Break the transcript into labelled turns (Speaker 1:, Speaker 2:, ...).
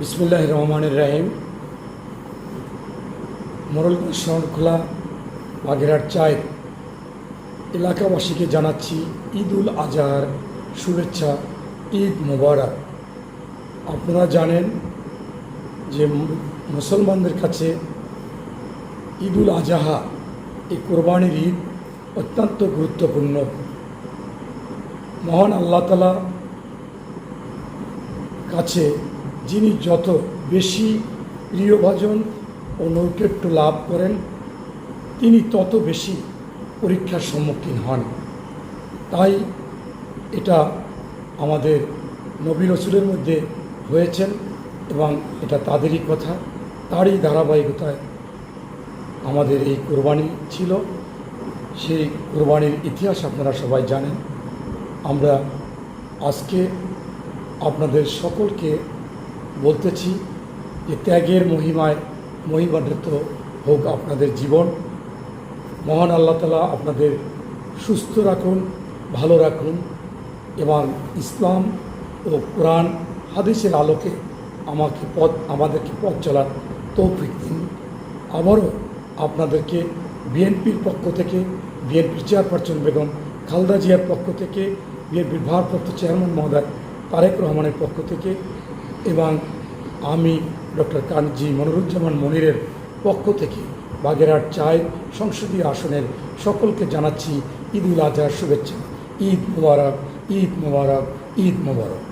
Speaker 1: বিসমুল্লাহ রহমানের রাহিম। মোরলগঞ্জ শহরখোলা বাগেরহাট চায়। এলাকাবাসীকে জানাচ্ছি ঈদ উল আজহার শুভেচ্ছা, ঈদ মোবারক। আপনারা জানেন যে মুসলমানদের কাছে ঈদ উল আজহা এই কোরবানির ঈদ অত্যন্ত গুরুত্বপূর্ণ। মহান আল্লাহ তালা কাছে যিনি যত বেশি প্রিয়ভাজন ও নৈকট্য লাভ করেন, তিনি তত বেশি পরীক্ষার সম্মুখীন হন। তাই এটা আমাদের নবী রসুলের মধ্যে হয়েছেন এবং এটা তাদেরই কথা। তারই ধারাবাহিকতায় আমাদের এই কোরবানি ছিল। সেই কোরবানির ইতিহাস আপনারা সবাই জানেন। আমরা আজকে আপনাদের সকলকে বলতেছি যে ত্যাগের মহিমায় মহিমান্বিত হোক আপনাদের জীবন। মহান আল্লাহ তালা আপনাদের সুস্থ রাখুন, ভালো রাখুন এবং ইসলাম ও কোরআন হাদিসের আলোকে আমাকে পথ, আমাদেরকে পথ চলার তৌফিক দিন। আবারও আপনাদেরকে বিএনপির পক্ষ থেকে বিএনপির চেয়ারপারসন বেগম খালদা জিয়ার পক্ষ থেকে, বিএনপির ভারপ্রাপ্ত চেয়ারম্যান মহোদয় তারেক রহমানের পক্ষ থেকে এবং আমি ডক্টর কানজি মনোরুজ্জামান মনিরের পক্ষ থেকে বাগেরহাট চায় সংসদীয় আসনের সকলকে জানাচ্ছি ঈদ উল আজহার শুভেচ্ছা। ঈদ মুবারক ঈদ মুবারক, ঈদ মোবারক।